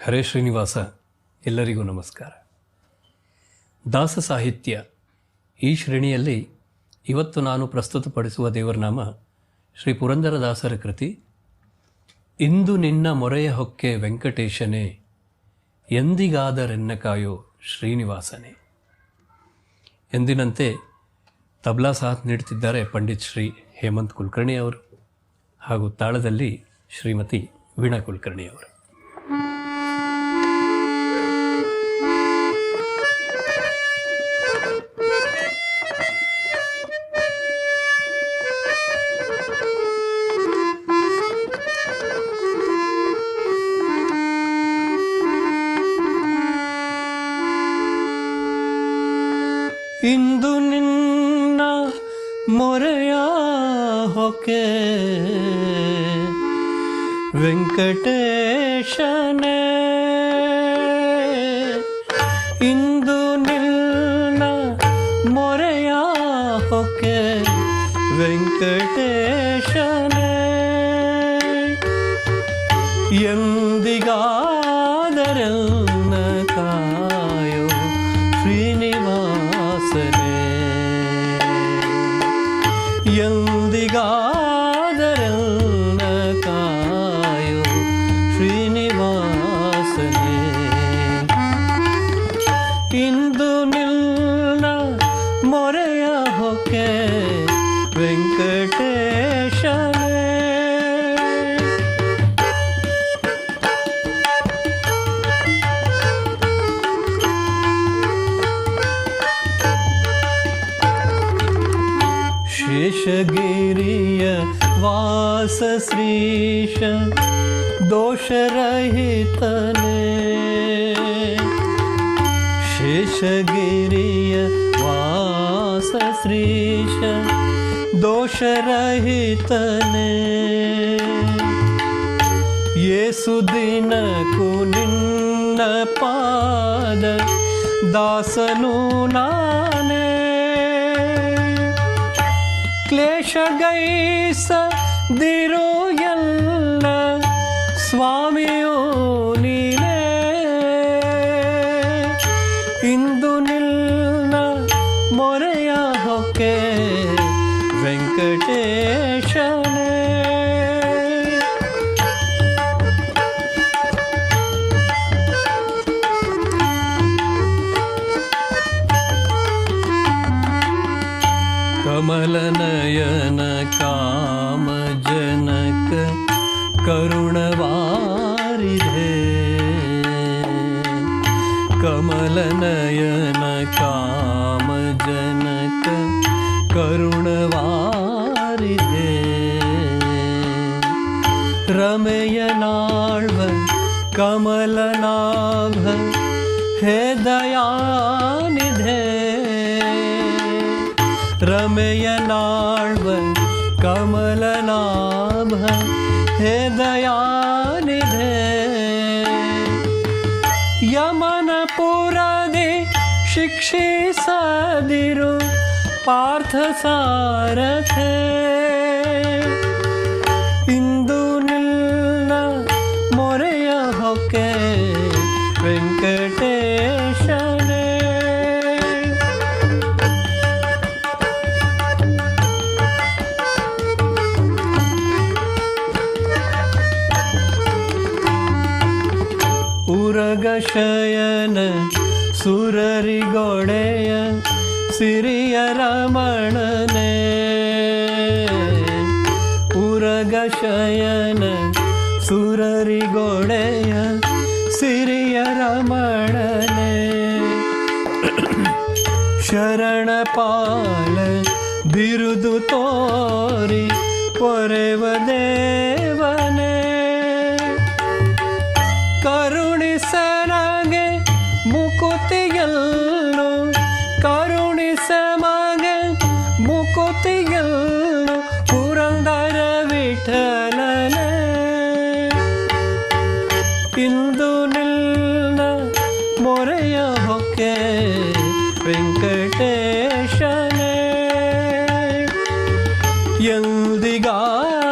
ಹರೇ ಶ್ರೀನಿವಾಸ, ಎಲ್ಲರಿಗೂ ನಮಸ್ಕಾರ. ದಾಸ ಸಾಹಿತ್ಯ ಈ ಶ್ರೇಣಿಯಲ್ಲಿ ಇವತ್ತು ನಾನು ಪ್ರಸ್ತುತಪಡಿಸುವ ದೇವರನಾಮ ಶ್ರೀ ಪುರಂದರದಾಸರ ಕೃತಿ, ಇಂದು ನಿನ್ನ ಮೊರೆಯ ಹೊಕ್ಕೆ ವೆಂಕಟೇಶನೇ, ಎಂದಿಗಾದರೆನ್ನ ಕಾಯೋ ಶ್ರೀನಿವಾಸನೇ. ಎಂದಿನಂತೆ ತಬ್ಲಾ ಸಾಥ್ ನೀಡುತ್ತಿದ್ದಾರೆ ಪಂಡಿತ್ ಶ್ರೀ ಹೇಮಂತ್ ಕುಲಕರ್ಣಿ ಅವರು ಹಾಗೂ ತಾಳದಲ್ಲಿ ಶ್ರೀಮತಿ ವೀಣಾ ಕುಲಕರ್ಣಿ ಅವರು. ಇಂದು ನಿನ್ನ ಮೊರೆಯ ಹೊಕೆ ವೆಂಕಟೇಶನೇ ಇಂದು ನಿನ್ನ ಮೊರೆಯ ಹೊಕೆ ವೆಂಕಟೇಶನೇ ಎಂದಿಗಾದರೆನ್ನ ಕಾಯೋ शिषगिरियवास्रीष दोषरहित शेशगिरिय वास श्रीष दोषरहितने। ये सुदिन कुनिन्न पाद दासनु ಕ್ಲೇಶಗೈಸ ದಿರೋ ಎಲ್ಲ ಸ್ವಾಮಿಯೋ ನೀನೇ ಇಂದು ನಿನ್ನ ಮೊರೆಯ ಹೊಕ್ಕೆ ವೆಂಕಟೇಶನೇ कमलनयन कामजनक करुणवारिधे। कमलनयन कामजनक करुणवारिधे काम कमलनाभ हे दया कमल कमलनाभ हे दयानिधे। यमनपुरा दे शिक्षि सदिरु पार्थसार ಉರಗಶಯನ ಸುರರಿಗೊಡೆಯ ಸಿರಿಯ ರಮಣನೆ. ಉರಗಶಯನ ಸುರರಿಗೊಡೆಯ ಸಿರಿಯ ರಮಣನೆ. ಶರಣ ಪಾಲ ಬಿರುದು ತೋರಿ ಪೊರೆವ ದೇವನೇ. കൊത്തികൾ പുറന്തര വിട്ടലന ಇಂದು ನಿಲ್ಲ ಮೊರೆಯ ಹೊಕ್ಕೆ ವೆಂಕಟೇಶನೇ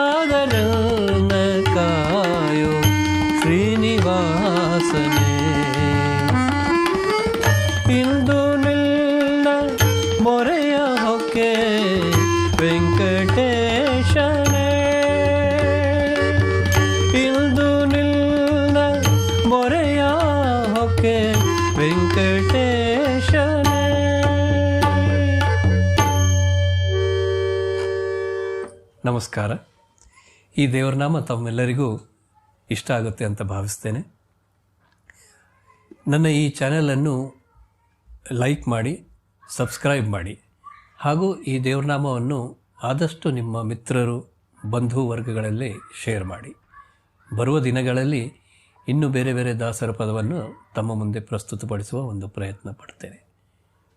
ಎಂದಿಗಾದರನ ಕಾಯೋ ಶ್ರೀನಿವಾಸನೇ ನಮಸ್ಕಾರ. ಈ ದೇವರನಾಮ ತಮ್ಮೆಲ್ಲರಿಗೂ ಇಷ್ಟ ಆಗುತ್ತೆ ಅಂತ ಭಾವಿಸ್ತೇನೆ. ನನ್ನ ಈ ಚಾನೆಲನ್ನು ಲೈಕ್ ಮಾಡಿ, ಸಬ್ಸ್ಕ್ರೈಬ್ ಮಾಡಿ. ಹಾಗೂ ಈ ದೇವರನಾಮವನ್ನು ಆದಷ್ಟು ನಿಮ್ಮ ಮಿತ್ರರು, ಬಂಧು ವರ್ಗಗಳಲ್ಲಿ ಶೇರ್ ಮಾಡಿ. ಬರುವ ದಿನಗಳಲ್ಲಿ ಇನ್ನೂ ಬೇರೆ ಬೇರೆ ದಾಸರ ಪದವನ್ನು ತಮ್ಮ ಮುಂದೆ ಪ್ರಸ್ತುತಪಡಿಸುವ ಒಂದು ಪ್ರಯತ್ನ ಪಡ್ತೇನೆ.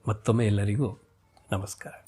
ಮತ್ತೊಮ್ಮೆ ಎಲ್ಲರಿಗೂ ನಮಸ್ಕಾರ.